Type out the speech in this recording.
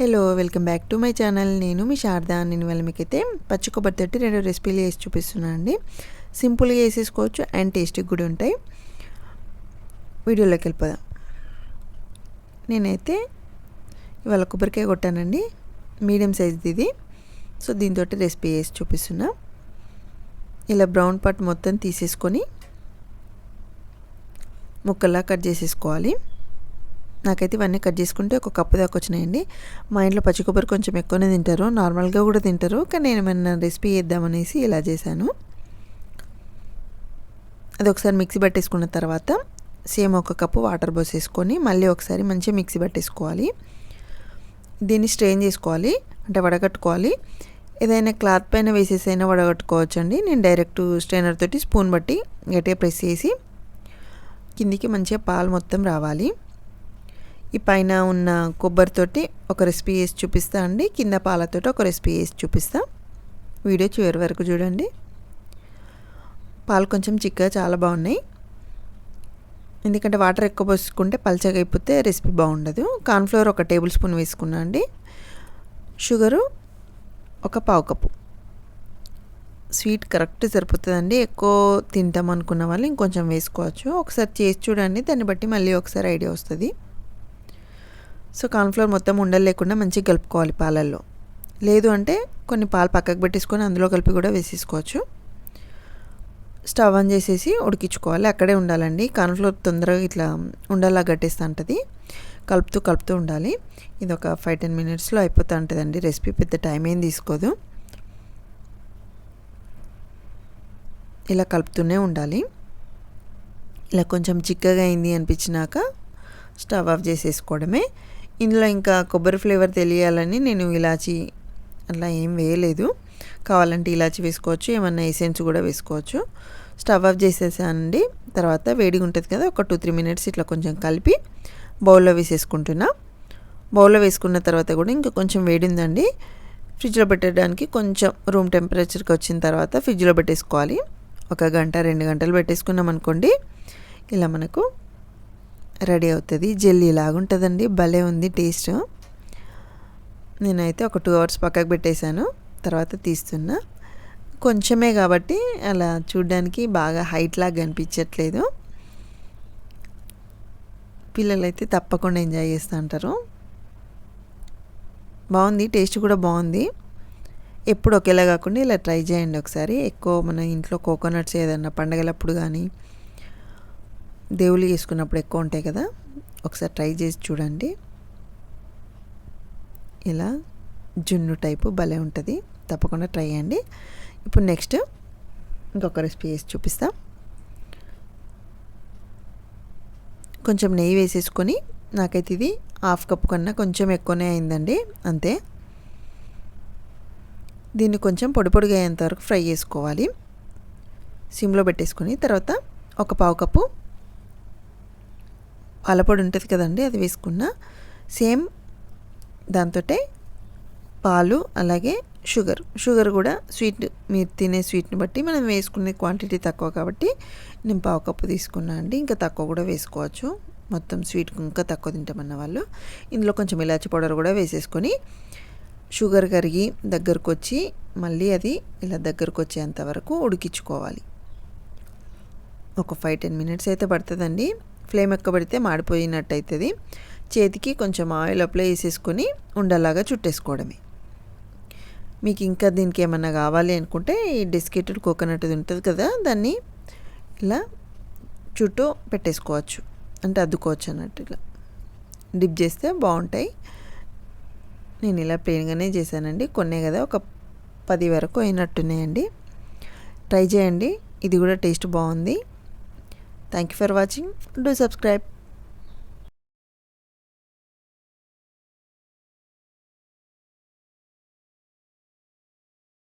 Hello welcome back to my channel. నేను మీ శారద. నేను వాళ్ళ మీకైతే పచ్చి కొబ్బరి తట్టి రెండు రెసిపీలు వేసి చూపిస్తున్నాను అండి. సింపుల్గా వేసేసుకోవచ్చు అండ్ టేస్టీ కూడా ఉంటాయి. వీడియోలోకి వెళ్ళిపోదాం. నేనైతే ఇవాళ కొబ్బరికాయ కొట్టానండి. మీడియం సైజ్ది ఇది. సో దీంతో రెసిపీ వేసి చూపిస్తున్నా. ఇలా బ్రౌన్ పార్ట్ మొత్తం తీసేసుకొని ముక్కల్లా కట్ చేసేసుకోవాలి. నాకైతే ఇవన్నీ కట్ చేసుకుంటే ఒక కప్పు దాకా వచ్చినాయండి. మా ఇంట్లో పచ్చి కొబ్బరి కొంచెం ఎక్కువనే తింటారు. నార్మల్గా కూడా తింటారు. కానీ నేను ఏమైనా రెసిపీ చేద్దామనేసి ఇలా చేశాను. అది ఒకసారి మిక్సీ పట్టేసుకున్న తర్వాత సేమ్ ఒక కప్పు వాటర్ పోసేసుకొని మళ్ళీ ఒకసారి మంచిగా మిక్సీ పట్టేసుకోవాలి. దీన్ని స్ట్రెయిన్ చేసుకోవాలి. అంటే వడగట్టుకోవాలి. ఏదైనా క్లాత్ పైన వేసేసైనా వడగట్టుకోవచ్చు అండి నేను డైరెక్ట్ స్ట్రైనర్ తోటి స్పూన్ బట్టి గట్టిగా ప్రెస్ చేసి కిందికి మంచిగా పాలు మొత్తం రావాలి. ఈ పైన ఉన్న కొబ్బరితోటి ఒక రెసిపీ వేసి చూపిస్తా అండి. కింద పాలతోటి ఒక రెసిపీ వేసి చూపిస్తా. వీడియో చివరి వరకు చూడండి. పాలు కొంచెం చిక్కగా చాలా బాగున్నాయి. ఎందుకంటే వాటర్ ఎక్కువ పోసుకుంటే పల్చగా అయిపోతే రెసిపీ బాగుండదు. కార్న్ఫ్లోర్ ఒక టేబుల్ స్పూన్ వేసుకున్నా అండి. షుగరు ఒక పావు కప్పు. స్వీట్ కరెక్ట్ సరిపోతుందండి. ఎక్కువ తింటాం అనుకున్న వాళ్ళు ఇంకొంచెం వేసుకోవచ్చు. ఒకసారి చేసి చూడండి. దాన్ని బట్టి మళ్ళీ ఒకసారి ఐడియా వస్తుంది. సో కార్న్ఫ్లోర్ మొత్తం ఉండలు లేకుండా మంచిగా కలుపుకోవాలి పాలల్లో. లేదు అంటే కొన్ని పాలు పక్కకు పెట్టేసుకొని అందులో కలిపి కూడా వేసేసుకోవచ్చు. స్టవ్ ఆన్ చేసేసి ఉడికించుకోవాలి. అక్కడే ఉండాలండి. కార్న్ఫ్లోర్ తొందరగా ఇట్లా ఉండలా గట్టేస్తూ ఉంటుంది. కలుపుతూ కలుపుతూ ఉండాలి. ఇది ఒక ఫైవ్ టెన్ మినిట్స్లో అయిపోతూ ఉంటుందండి. రెసిపీ పెద్ద టైం ఏం తీసుకోదు. ఇలా కలుపుతూనే ఉండాలి. ఇలా కొంచెం చిక్కగా అయింది అనిపించినాక స్టవ్ ఆఫ్ చేసేసుకోవడమే. ఇందులో ఇంకా కొబ్బరి ఫ్లేవర్ తెలియాలని నేను ఇలాచి అట్లా ఏం వేయలేదు. కావాలంటే ఇలాచి వేసుకోవచ్చు ఏమన్నా ఎసెన్స్ కూడా వేసుకోవచ్చు. స్టవ్ ఆఫ్ చేసేసానండి. తర్వాత వేడిగా ఉంటుంది కదా ఒక టూ త్రీ మినిట్స్ ఇట్లా కొంచెం కలిపి బౌల్లో వేసేసుకుంటున్నా. బౌల్లో వేసుకున్న తర్వాత కూడా ఇంకా కొంచెం వేడి ఉందండి. ఫ్రిడ్జ్లో పెట్టడానికి కొంచెం రూమ్ టెంపరేచర్కి వచ్చిన తర్వాత ఫ్రిడ్జ్లో పెట్టేసుకోవాలి. ఒక గంట రెండు గంటలు పెట్టేసుకున్నాం అనుకోండి ఇలా మనకు రెడీ అవుతుంది. జెల్లీ లాగుంటుందండి. భలే ఉంది టేస్ట్. నేనైతే ఒక టూ అవర్స్ పక్కకు పెట్టేశాను. తర్వాత తీస్తున్నా. కొంచెమే కాబట్టి అలా చూడ్డానికి బాగా హైట్ లాగా కనిపించట్లేదు పిల్లలైతే తప్పకుండా ఎంజాయ్ చేస్తూ ఉంటారు బాగుంది. టేస్ట్ కూడా బాగుంది. ఎప్పుడు ఒకేలా కాకుండా ఇలా ట్రై చేయండి ఒకసారి. ఎక్కువ మన ఇంట్లో కోకోనట్స్ ఏదన్నా పండగలప్పుడు కానీ దేవుళ్ళు చేసుకున్నప్పుడు ఎక్కువ ఉంటాయి కదా? ఒకసారి ట్రై చేసి చూడండి. ఇలా జున్ను టైపు భలే ఉంటుంది. తప్పకుండా ట్రై చేయండి. ఇప్పుడు నెక్స్ట్ ఇంకొక రెసిపీ వేసి చూపిస్తా. కొంచెం నెయ్యి వేసేసుకొని నాకైతే ఇది హాఫ్ కప్ కన్నా కొంచెం ఎక్కువనే అయిందండి. అంతే. దీన్ని కొంచెం పొడి పొడిగా అయ్యేంత వరకు ఫ్రై చేసుకోవాలి. సిమ్లో పెట్టేసుకొని తర్వాత ఒక పావు కప్పు పాలపొడి ఉంటుంది కదండి అది వేసుకున్న. సేమ్ దాంతో పాలు అలాగే షుగర్. షుగర్ కూడా స్వీట్ మీరు తినే స్వీట్ని బట్టి మనం వేసుకునే క్వాంటిటీ తక్కువ కాబట్టి నేను పావు కప్పు తీసుకున్నా అండి. ఇంకా తక్కువ కూడా వేసుకోవచ్చు. మొత్తం స్వీట్ ఇంకా తక్కువ తింటామన్న వాళ్ళు. ఇందులో కొంచెం ఇలాచి పౌడర్ కూడా వేసేసుకొని షుగర్ కరిగి దగ్గరకు వచ్చి మళ్ళీ అది ఇలా దగ్గరకు వచ్చేంత వరకు ఉడికించుకోవాలి. ఒక ఫైవ్ టెన్ మినిట్స్ అయితే పడుతుందండి. ఫ్లేమ్ ఎక్కబడితే మాడిపోయినట్టు అవుతుంది చేతికి కొంచెం ఆయిల్ అప్లై చేసేసుకొని ఉండలాగా చుట్టేసుకోవడమే. మీకు ఇంకా దీనికి ఏమన్నా కావాలి అనుకుంటే ఈ డెస్కెటెడ్ కోకోనట్ ఉంటుంది కదా దాన్ని ఇలా చుట్టూ పెట్టేసుకోవచ్చు. అంటే అద్దుకోవచ్చు అన్నట్టు ఇలా. డిప్ చేస్తే బాగుంటాయి. నేను ఇలా ప్లెయిన్గానే చేశానండి. కొన్నే కదా ఒక పది వరకు అయినట్టున్నాయండి. ట్రై చేయండి. ఇది కూడా టేస్ట్ బాగుంది. Thank you for watching do subscribe